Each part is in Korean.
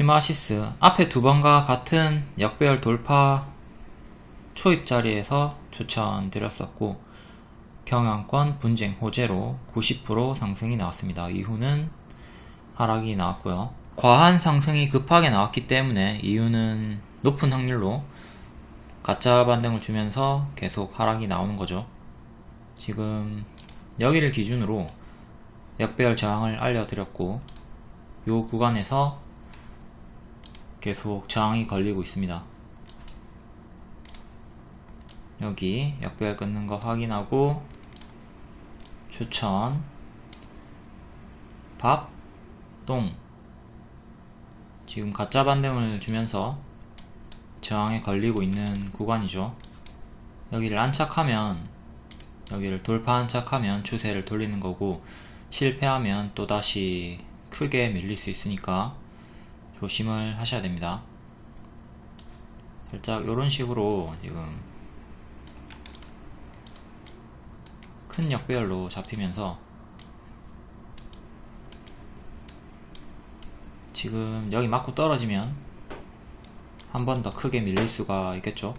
피마시스 앞에 두 번과 같은 역배열 돌파 초입 자리에서 추천드렸었고 경영권 분쟁 호재로 90% 상승이 나왔습니다. 이후는 하락이 나왔고요. 과한 상승이 급하게 나왔기 때문에 이유는 높은 확률로 가짜 반등을 주면서 계속 하락이 나오는 거죠. 지금 여기를 기준으로 역배열 저항을 알려드렸고 이 구간에서 계속 저항이 걸리고 있습니다. 여기 역배열 끊는 거 확인하고 추천 밥, 똥 지금 가짜 반등을 주면서 저항에 걸리고 있는 구간이죠. 여기를 안착하면 여기를 돌파 안착하면 추세를 돌리는 거고 실패하면 또다시 크게 밀릴 수 있으니까 조심을 하셔야 됩니다. 살짝 이런 식으로 지금 큰 역배열로 잡히면서 지금 여기 맞고 떨어지면 한 번 더 크게 밀릴 수가 있겠죠.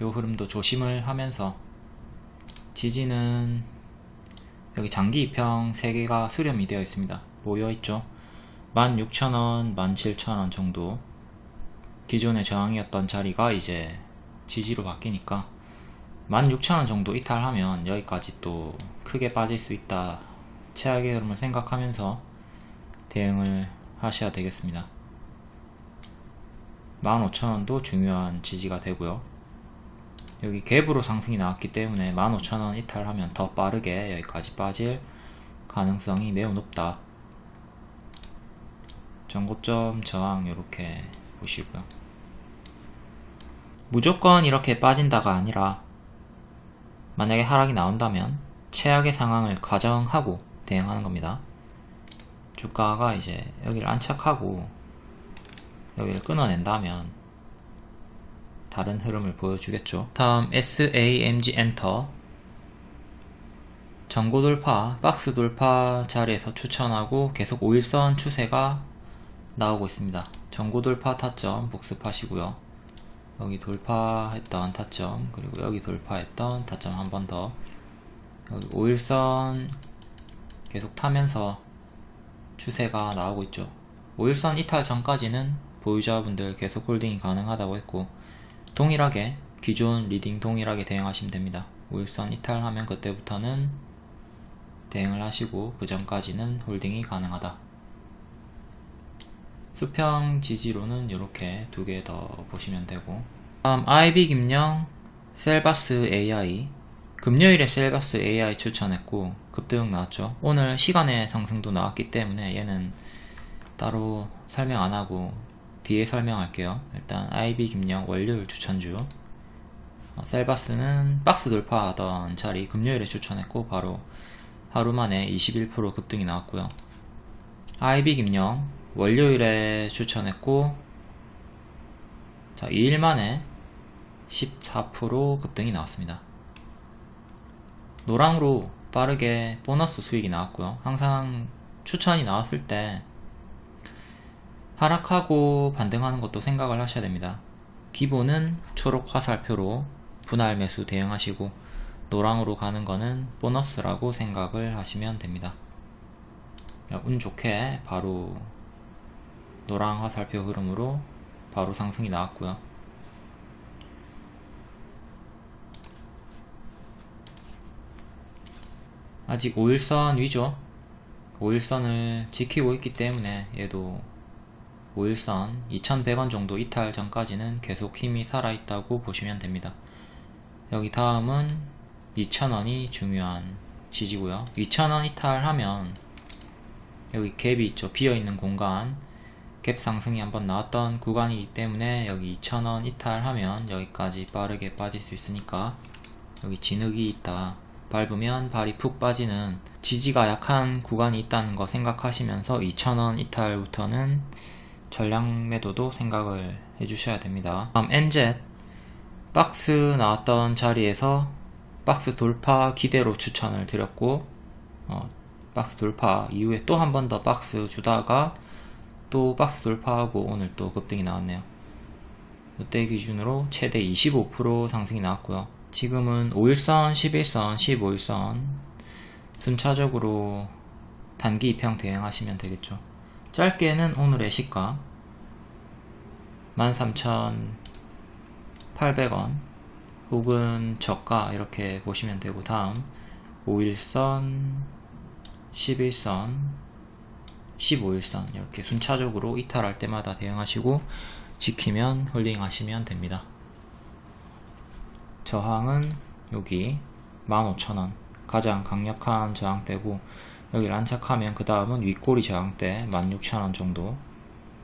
요 흐름도 조심을 하면서 지지는 여기 장기 이평 3개가 수렴이 되어 있습니다. 모여 있죠. 16,000원, 17,000원 정도 기존의 저항이었던 자리가 이제 지지로 바뀌니까 16,000원 정도 이탈하면 여기까지 또 크게 빠질 수 있다. 최악의 흐름을 생각하면서 대응을 하셔야 되겠습니다. 15,000원도 중요한 지지가 되고요. 여기 갭으로 상승이 나왔기 때문에 15,000원 이탈하면 더 빠르게 여기까지 빠질 가능성이 매우 높다. 전고점 저항 이렇게 보시고요. 무조건 이렇게 빠진다가 아니라 만약에 하락이 나온다면 최악의 상황을 가정하고 대응하는 겁니다. 주가가 이제 여기를 안착하고 여기를 끊어낸다면 다른 흐름을 보여주겠죠. 다음 SAMG 엔터 전고 돌파, 박스 돌파 자리에서 추천하고 계속 5일선 추세가 나오고 있습니다. 전고 돌파 타점 복습하시고요. 여기 돌파했던 타점 그리고 여기 돌파했던 타점 한 번 더 여기 5일선 계속 타면서 추세가 나오고 있죠 5일선 이탈 전까지는 보유자분들 계속 홀딩이 가능하다고 했고 동일하게 기존 리딩 동일하게 대응하시면 됩니다 5일선 이탈하면 그때부터는 대응을 하시고 그 전까지는 홀딩이 가능하다 수평 지지로는 이렇게 두 개 더 보시면 되고. 다음 IB 김영 셀바스 AI 금요일에 셀바스 AI 추천했고 급등 나왔죠. 오늘 시간의 상승도 나왔기 때문에 얘는 따로 설명 안하고 뒤에 설명할게요. 일단 IB 김영 월요일 추천주. 어, 셀바스는 박스 돌파하던 자리 금요일에 추천했고 바로 하루 만에 21% 급등이 나왔고요. IB 김영 월요일에 추천했고 자 2일 만에 14% 급등이 나왔습니다. 노랑으로 빠르게 보너스 수익이 나왔고요. 항상 추천이 나왔을 때 하락하고 반등하는 것도 생각을 하셔야 됩니다. 기본은 초록 화살표로 분할 매수 대응하시고 노랑으로 가는 거는 보너스라고 생각을 하시면 됩니다. 운 좋게 바로 노랑 화살표 흐름으로 바로 상승이 나왔고요. 아직 5일선 위죠. 5일선을 지키고 있기 때문에 얘도 5일선 2100원 정도 이탈 전까지는 계속 힘이 살아있다고 보시면 됩니다. 여기 다음은 2000원이 중요한 지지고요. 2000원 이탈하면 여기 갭이 있죠. 비어있는 공간 갭 상승이 한번 나왔던 구간이기 때문에 여기 2,000원 이탈하면 여기까지 빠르게 빠질 수 있으니까 여기 진흙이 있다. 밟으면 발이 푹 빠지는 지지가 약한 구간이 있다는 거 생각하시면서 2,000원 이탈부터는 전량 매도도 생각을 해주셔야 됩니다. 다음 NZ 박스 나왔던 자리에서 박스 돌파 기대로 추천을 드렸고 어, 박스 돌파 이후에 또 한 번 더 박스 주다가 또 박스 돌파하고 오늘 또 급등이 나왔네요. 이때 기준으로 최대 25% 상승이 나왔고요. 지금은 5일선, 11선, 15일선 순차적으로 단기 입형 대응하시면 되겠죠. 짧게는 오늘의 시가 13,800원 혹은 저가 이렇게 보시면 되고 다음 5일선, 11선, 15일선 이렇게 순차적으로 이탈할 때마다 대응하시고 지키면 홀딩 하시면 됩니다. 저항은 여기 15,000원 가장 강력한 저항대고 여기를 안착하면 그 다음은 윗꼬리 저항대 16,000원 정도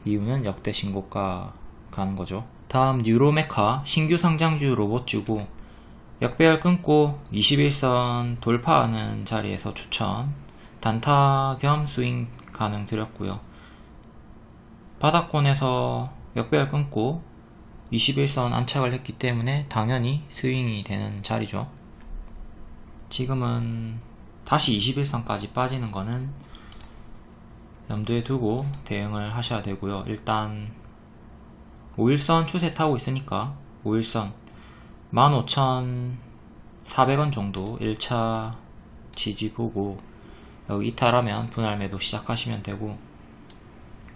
이유는 역대 신고가 가는 거죠. 다음 뉴로메카 신규 상장주 로봇주고 역배열 끊고 21선 돌파하는 자리에서 추천 단타 겸 스윙 가능 드렸고요. 바닥권에서 역배열 끊고 21선 안착을 했기 때문에 당연히 스윙이 되는 자리죠. 지금은 다시 21선까지 빠지는 거는 염두에 두고 대응을 하셔야 되고요. 일단 5일선 추세 타고 있으니까 5일선 15,400원 정도 1차 지지 보고 여기 이탈하면 분할 매도 시작하시면 되고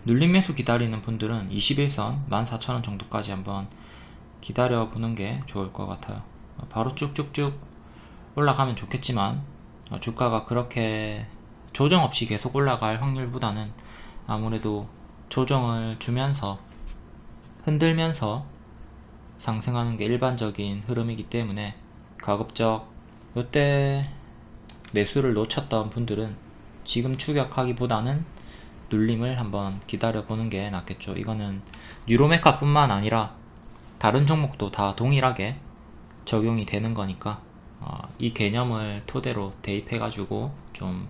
눌림 매수 기다리는 분들은 21선 14,000원 정도까지 한번 기다려 보는 게 좋을 것 같아요. 바로 쭉쭉쭉 올라가면 좋겠지만 어, 주가가 그렇게 조정 없이 계속 올라갈 확률보다는 아무래도 조정을 주면서 흔들면서 상승하는 게 일반적인 흐름이기 때문에 가급적 이때 매수를 놓쳤던 분들은 지금 추격하기보다는 눌림을 한번 기다려 보는 게 낫겠죠. 이거는 뉴로메카 뿐만 아니라 다른 종목도 다 동일하게 적용이 되는 거니까 어, 이 개념을 토대로 대입해가지고 좀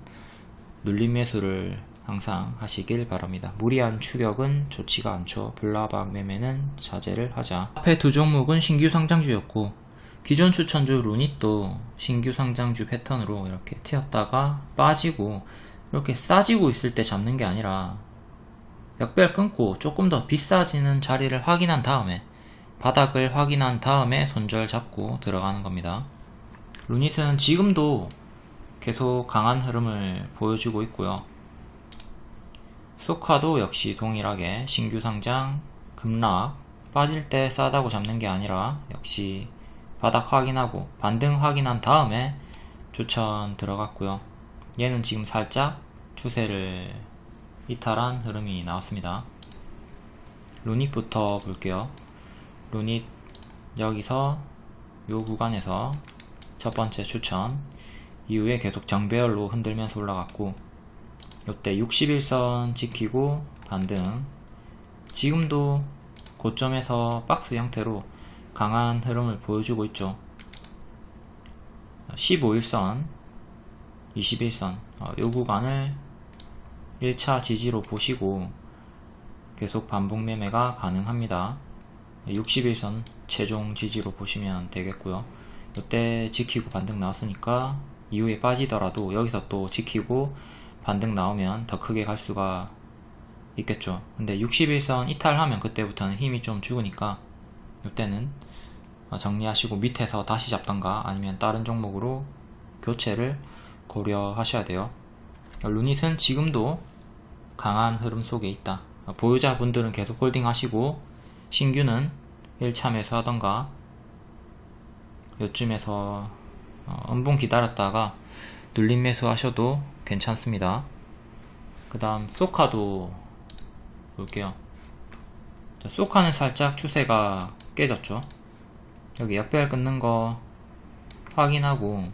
눌림 매수를 항상 하시길 바랍니다. 무리한 추격은 좋지가 않죠. 블라박 매매는 자제를 하자. 앞에 두 종목은 신규 상장주였고 기존 추천주 루닛도 신규 상장주 패턴으로 이렇게 튀었다가 빠지고 이렇게 싸지고 있을 때 잡는 게 아니라 역별 끊고 조금 더 비싸지는 자리를 확인한 다음에 바닥을 확인한 다음에 손절 잡고 들어가는 겁니다. 루닛은 지금도 계속 강한 흐름을 보여주고 있고요. 소카도 역시 동일하게 신규 상장, 급락, 빠질 때 싸다고 잡는 게 아니라 역시 바닥 확인하고 반등 확인한 다음에 추천 들어갔고요. 얘는 지금 살짝 추세를 이탈한 흐름이 나왔습니다. 루닛부터 볼게요. 루닛 여기서 요 구간에서 첫 번째 추천 이후에 계속 정배열로 흔들면서 올라갔고 이때 61선 지키고 반등 지금도 고점에서 박스 형태로 강한 흐름을 보여주고 있죠. 15일선 21선 어, 요 구간을 1차 지지로 보시고 계속 반복 매매가 가능합니다. 61선 최종 지지로 보시면 되겠고요. 이때 지키고 반등 나왔으니까 이후에 빠지더라도 여기서 또 지키고 반등 나오면 더 크게 갈 수가 있겠죠. 근데 61선 이탈하면 그때부터는 힘이 좀 죽으니까 이때는 정리하시고 밑에서 다시 잡던가 아니면 다른 종목으로 교체를 고려하셔야 돼요 루닛은 지금도 강한 흐름 속에 있다 보유자분들은 계속 홀딩 하시고 신규는 1차 매수하던가 요쯤에서 어, 음봉 기다렸다가 눌림 매수 하셔도 괜찮습니다. 그 다음 소카도 볼게요. 소카는 살짝 추세가 깨졌죠. 여기 역배열 끊는 거 확인하고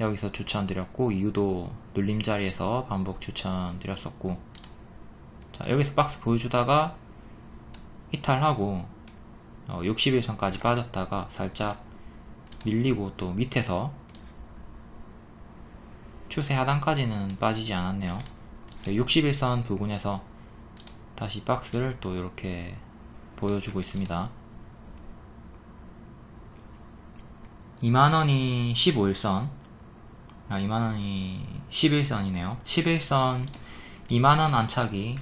여기서 추천드렸고 이유도 눌림 자리에서 반복 추천드렸었고 자 여기서 박스 보여주다가 이탈하고 어, 60일 선까지 빠졌다가 살짝 밀리고 또 밑에서 추세 하단까지는 빠지지 않았네요 61선 부근에서 다시 박스를 또 이렇게 보여주고 있습니다 2만원이 15일선. 아 2만원이 11선이네요. 11선 2만원 안착이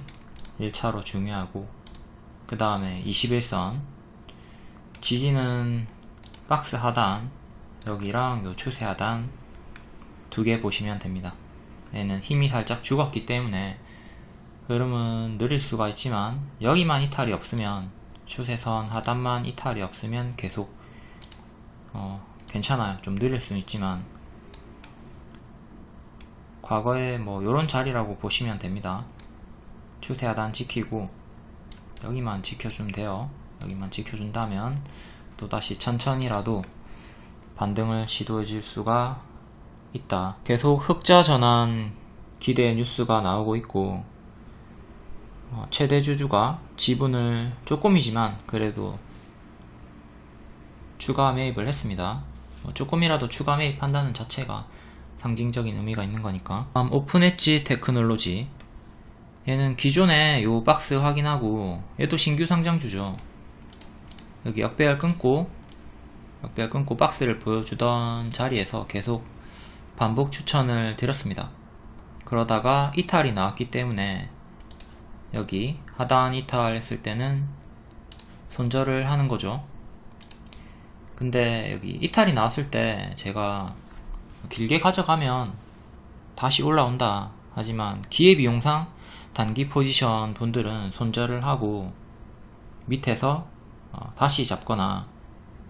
1차로 중요하고 그 다음에 21선 지지는 박스 하단 여기랑 요 추세 하단 두 개 보시면 됩니다. 얘는 힘이 살짝 죽었기 때문에 흐름은 느릴 수가 있지만 여기만 이탈이 없으면 추세선 하단만 이탈이 없으면 계속 어, 괜찮아요. 좀 느릴 수는 있지만. 과거에 뭐 요런 자리라고 보시면 됩니다. 추세 하단 지키고 여기만 지켜주면 돼요. 여기만 지켜준다면 또다시 천천히라도 반등을 시도해 줄 수가 있다. 계속 흑자 전환 기대 뉴스가 나오고 있고 어, 최대 주주가 지분을 조금이지만 그래도 추가 매입을 했습니다. 뭐 조금이라도 추가 매입한다는 자체가 상징적인 의미가 있는 거니까. 다음 오픈 엣지 테크놀로지 얘는 기존에 요 박스 확인하고 얘도 신규 상장주죠. 여기 역배열 끊고 역배열 끊고 박스를 보여주던 자리에서 계속 반복 추천을 드렸습니다. 그러다가 이탈이 나왔기 때문에 여기 하단 이탈 했을 때는 손절을 하는 거죠. 근데 여기 이탈이 나왔을 때 제가 길게 가져가면 다시 올라온다. 하지만 기회비용상 단기 포지션 분들은 손절을 하고 밑에서 어, 다시 잡거나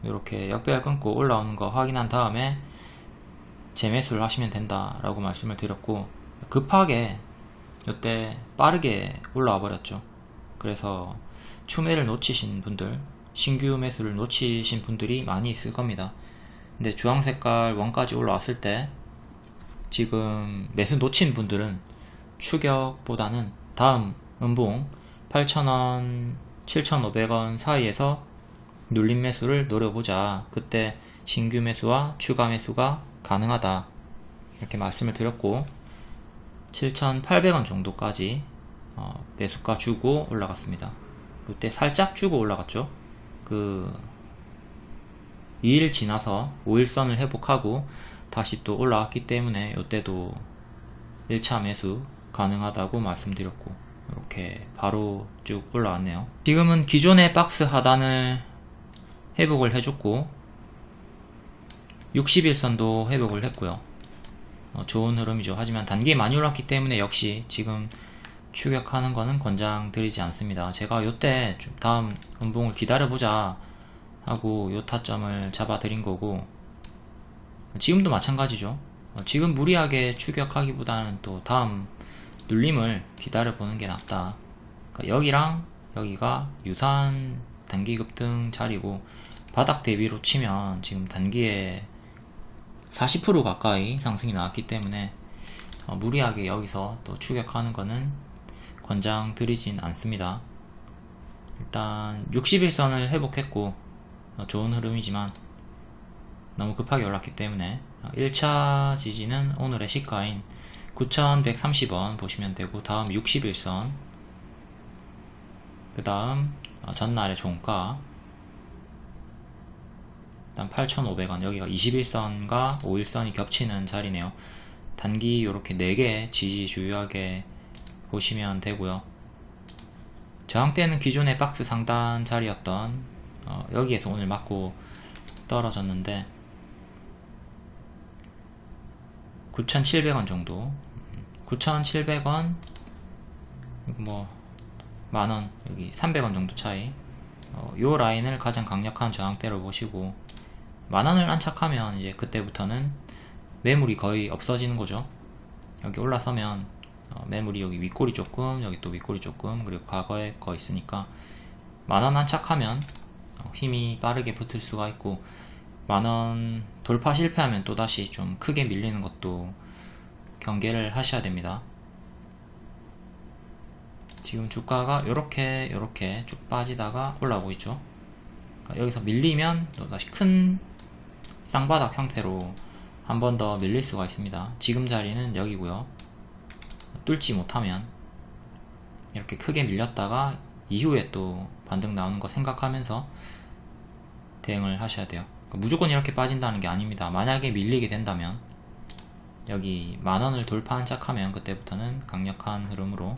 이렇게 역배열 끊고 올라오는 거 확인한 다음에 재매수를 하시면 된다 라고 말씀을 드렸고 급하게 이때 빠르게 올라와 버렸죠. 그래서 추매를 놓치신 분들, 신규 매수를 놓치신 분들이 많이 있을 겁니다. 근데 주황 색깔 원까지 올라왔을 때 지금 매수 놓친 분들은 추격보다는 다음 음봉 8,000원, 7,500원 사이에서 눌림 매수를 노려보자. 그때 신규 매수와 추가 매수가 가능하다. 이렇게 말씀을 드렸고 7,800원 정도까지 어, 매수가 주고 올라갔습니다. 이때 살짝 주고 올라갔죠. 그 2일 지나서 5일선을 회복하고 다시 또 올라왔기 때문에 이때도 1차 매수 가능하다고 말씀드렸고 이렇게 바로 쭉 올라왔네요. 지금은 기존의 박스 하단을 회복을 해줬고 60일선도 회복을 했고요. 어, 좋은 흐름이죠. 하지만 단기에 많이 올랐기 때문에 역시 지금 추격하는 거는 권장드리지 않습니다. 제가 요때 좀 다음 음봉을 기다려보자 하고 요 타점을 잡아 드린 거고 지금도 마찬가지죠. 어, 지금 무리하게 추격하기보다는 또 다음 눌림을 기다려보는 게 낫다. 그러니까 여기랑 여기가 유사한 단기 급등 자리고 바닥 대비로 치면 지금 단기에 40% 가까이 상승이 나왔기 때문에 어, 무리하게 여기서 또 추격하는 거는 권장드리진 않습니다. 일단 60일선을 회복했고 어, 좋은 흐름이지만 너무 급하게 올랐기 때문에 1차 어, 지지는 오늘의 시가인 9130원 보시면 되고 다음 60일선 그 다음 어, 전날의 종가 일단 8,500원 여기가 21선과 5일선이 겹치는 자리네요 단기 이렇게 4개 지지 주요하게 보시면 되고요. 저항대는 기존의 박스 상단 자리였던 어, 여기에서 오늘 맞고 떨어졌는데 9,700원 정도. 9,700원 뭐 만원 여기 300원 정도 차이. 어, 요 라인을 가장 강력한 저항대로 보시고 만원을 안착하면 이제 그때부터는 매물이 거의 없어지는 거죠. 여기 올라서면 어, 매물이 여기 윗꼬리 조금 여기 또 윗꼬리 조금 그리고 과거에 거 있으니까 만원 안착하면 어, 힘이 빠르게 붙을 수가 있고 만원 돌파 실패하면 또다시 좀 크게 밀리는 것도 경계를 하셔야 됩니다 지금 주가가 이렇게 이렇게 쭉 빠지다가 올라오고 있죠 그러니까 여기서 밀리면 또다시 큰 쌍바닥 형태로 한 번 더 밀릴 수가 있습니다. 지금 자리는 여기고요. 뚫지 못하면 이렇게 크게 밀렸다가 이후에 또 반등 나오는 거 생각하면서 대응을 하셔야 돼요. 그러니까 무조건 이렇게 빠진다는 게 아닙니다. 만약에 밀리게 된다면 여기 만원을 돌파한 척하면 그때부터는 강력한 흐름으로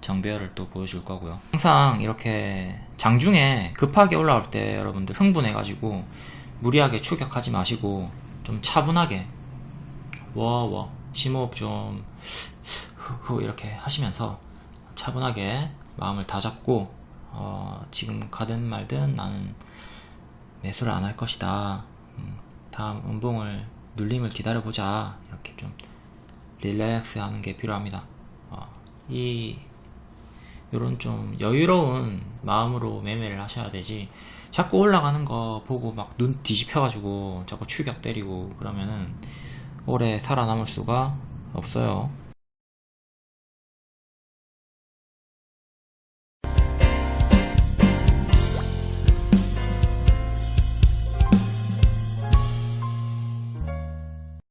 정배열을 또 보여줄 거고요. 항상 이렇게 장중에 급하게 올라올 때 여러분들 흥분해가지고 무리하게 추격하지 마시고 좀 차분하게 워워 심호흡 좀 후후 이렇게 하시면서 차분하게 마음을 다잡고 어, 지금 가든 말든 나는 매수를 안 할 것이다. 음, 다음 음봉을 눌림을 기다려보자. 이렇게 좀 릴렉스 하는 게 필요합니다. 어, 이 요런 좀 여유로운 마음으로 매매를 하셔야 되지 자꾸 올라가는 거 보고 막 눈 뒤집혀가지고 자꾸 추격 때리고 그러면은 오래 살아남을 수가 없어요.